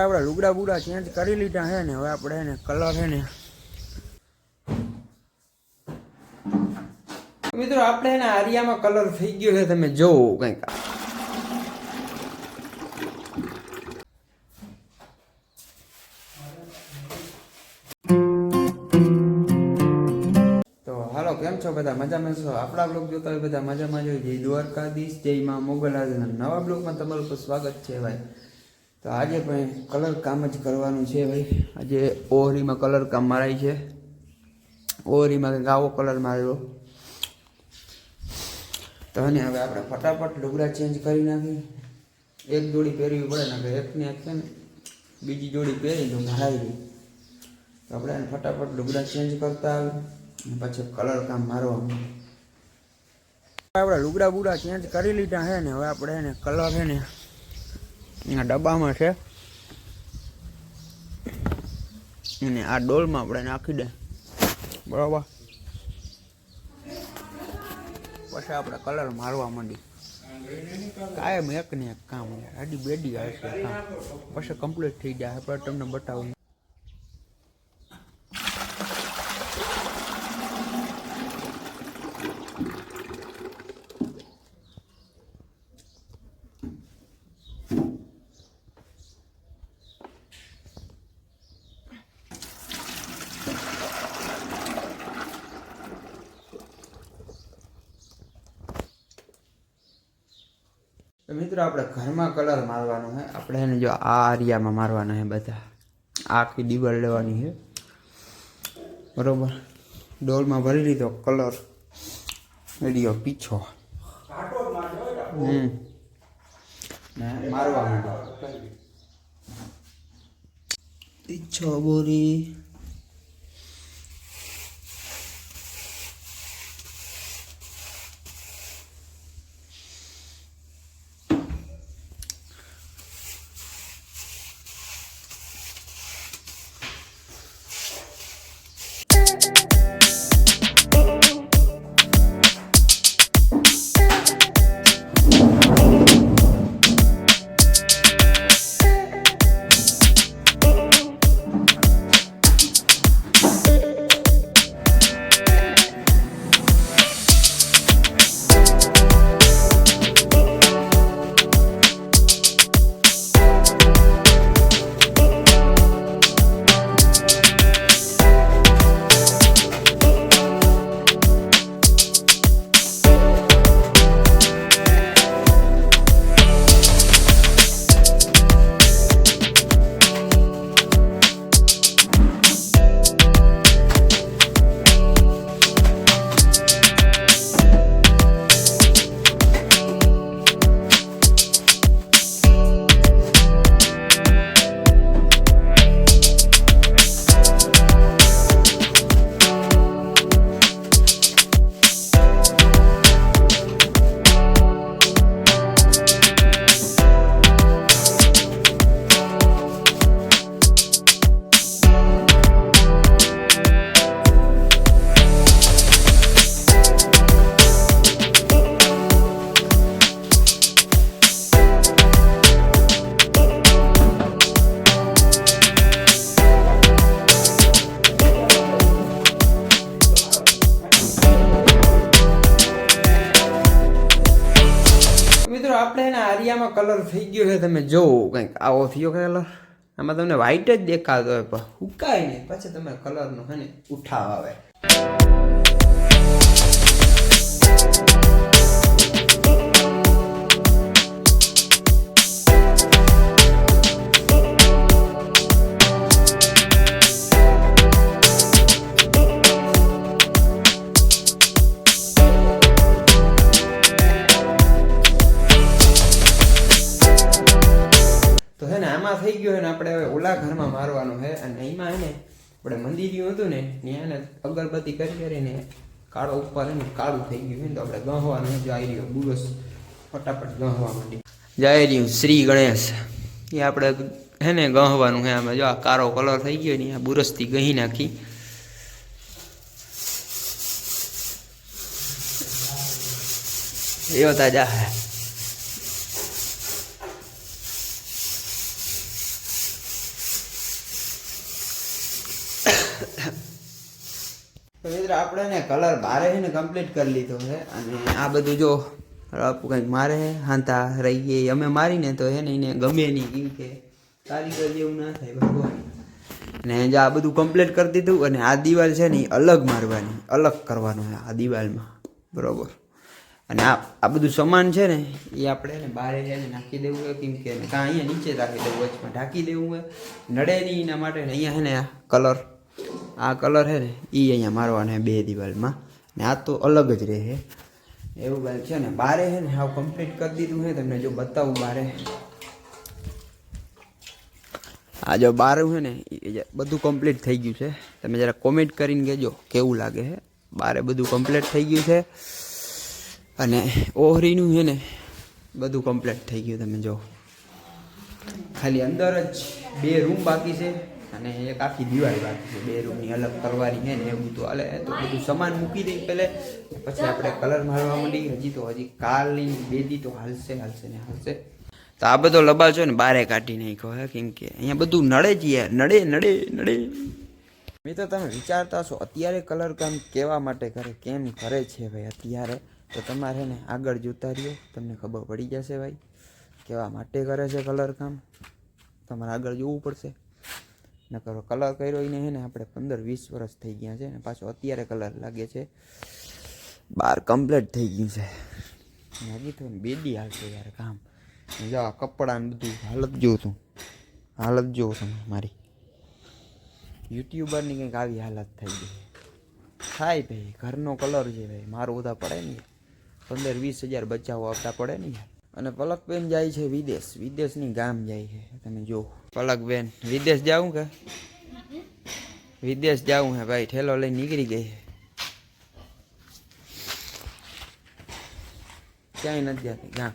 આપણે લુગડા બુડા ચેન્જ કરી લીધા હે ને, હવે આપણે એને કલર હે ને. મિત્રો, આપણે એના આરિયામાં કલર થઈ ગયો છે, તમે જોવો કંઈક. કેમ છો બધા? મજામાં છો? આપણા બ્લોગ જોતા હોય બધા મજામાં જોઈએ જય દ્વારકાધીશ, જય માં મોગલ. આજના નવા બ્લોગમાં તમારું સ્વાગત છે, ભાઈ. તો આજે પણ કલર કામ જ કરવાનું છે ભાઈ. આજે ઓહરીમાં કલર કામ મારાય છે. ઓહરીમાં ગાવો કલર માર્યો. તો અને હવે આપણે ફટાફટ લુગડા ચેન્જ કરી નાખી. એક જોડી પહેરવી પડે ને એકને એક છે ને બીજી જોડી પહેરી તો ભરાઈ ગઈ તો આપણે એને ફટાફટ લુગડા ચેન્જ કરતા આવી પછી કલર કામ મારવાનું આપણે લુગડા બુડા ચેન્જ કરી લીધા છે ને, હવે આપણે એને કલર છે ને એના ડબ્બામાં છે. અને આ ડોલમાં આપણે નાખી દે. બરાબર? પછી આપણે કલર મારવા માંડી. કાયમ એક ને એક કામ આડી બેડી આવશે કામ. પછી કમ્પ્લીટ થઈ જાય. આપણે તમને બતાવું. તો મિત્રો આપણે ઘરમાં કલર મારવાનો છે આપણે એને જો આ આરિયામાં મારવાના છે બધા. આખી દિવાલ લેવાની છે બરોબર? ડોલમાં ભરી લીધો કલર. રેડિયો પીછો. હમ. મારવા માંડો પીછો બોરી. આપણે એના આરિયામાં કલર થઈ ગયો છે, તમે જોવો કંઈક આવો થયો કલર આમાં તમને વ્હાઈટ જ દેખાતો હોય, પણ હુકાય નહીં. પછી તમે કલરનો હે ને, ઉઠાવ આવે. ને ગયો અને આપણે હવે ઓલા ઘરમાં મારવાનું છે. અને એમાં એને આપણે મંદિર ગયું હતું ને, ત્યાં અગરબત્તી કરી કરીને કાળો ઉપર એને કાળું થઈ ગયું ને, તો આપણે ગહવાનું જાય રહ્યો બુરસ ફટાફટ ગહવા માંડી જાય રહ્યું શ્રી ગણેશ. એ આપણે હે ને ગહવાનું હે આમાં જો આ કાળો કલર થઈ ગયો ને, આ બુરસથી ગહી નાખી. એવો તાજા હે તો મિત્ર, આપણે ને કલર બારે છે ને કમ્પ્લીટ કરી લીધો છે. અને આ બધું જો રફ કંઈક મારે હાંતા રહી ગઈ અમે મારીને તો હે એને ગમે નહીં કેમ કે કારીગર જેવું ના થાય, ભગવાન. ને જે આ બધું કમ્પ્લીટ કરી દીધું અને આ દિવાલ છે ને એ અલગ મારવાની, અલગ કરવાનું છે આ દિવાલમાં. બરોબર. અને આ આ બધું સામાન છે ને એ આપણે ને બહાર છે ને નાખી દેવું હોય કેમ કે કાં અહીંયા નીચે રાખી દેવું વચમાં ઢાંકી દેવું હોય, નડે નહીં એના માટે ને અહીંયા છે ને કલર આ કલર છે ને એ અહીંયા મારવાના બે દિવાલમાં. ને આ તો અલગ જ રહે એવું કાંઈક છે ને, બારે છે ને, હાવ કમ્પ્લીટ કરી દીધું છે તમને જો બતાવું બારે. આ જો બારું છે ને એ બધું કમ્પ્લીટ થઈ ગયું છે. તમે જરા કોમેન્ટ કરીને કહેજો, કેવું લાગે છે બારે બધું કમ્પ્લીટ થઈ ગયું છે. અને ઓહરીનું છે ને, બધું કમ્પ્લીટ થઈ ગયું તમે જો. ખાલી અંદર જ બે રૂમ બાકી છે. અને એક આખી દિવાળી બાકી છે. બે રૂમની અલગ કરવાની છે ને એવું તો હાલે તો બધું સામાન મૂકી દઈ પહેલે પછી આપણે કલર મારવા માંડી હજી તો, હજી કાલની બેદી તો હાલશે હાલશે ને હાલશે. તો આ બધો લબાલ છે ને બારે કાઢી નાખ્યો હે, કેમ કે અહીંયા બધું નડે જ યાર. નડે નડે નડે. મિત્રો, તમે વિચારતા છો અત્યારે કલર કામ કેવા માટે કરે? કેમ કરે છે ભાઈ અત્યારે? તો તમારે ને આગળ જોતા રહ્યો. તમને ખબર પડી જશે ભાઈ. કેવા માટે કરે છે કલર કામ? તમારે આગળ જોવું પડશે. નકર કલર કર્યો એને હે ને આપણે પંદર વીસ વર્ષ થઈ ગયા છે ને પાછો અત્યારે કલર લાગે છે. બાર કમ્પ્લીટ થઈ ગયું છે. હજી તો બેદી હાલશે યાર કામ. જા કપડાં ને બધું હાલત જોઉં તું હાલત જોઉં તમે મારી. યુટ્યુબરની કંઈક આવી હાલત થઈ ગઈ. થાય ભાઈ, ઘરનો કલર છે ભાઈ. મારું બધા પડે ને પંદર વીસ હજાર બચાવો આપતા પડે ને યાર. અને પલકબેન જાય છે વિદેશ. વિદેશની ગામ જાય છે. તમે જો પલકબેન, વિદેશ જાઉં કે? વિદેશ જાઉં હે ભાઈ. ઠેલો લઈને નીકળી ગઈ છે ક્યાંય નથી જતી. ગામ.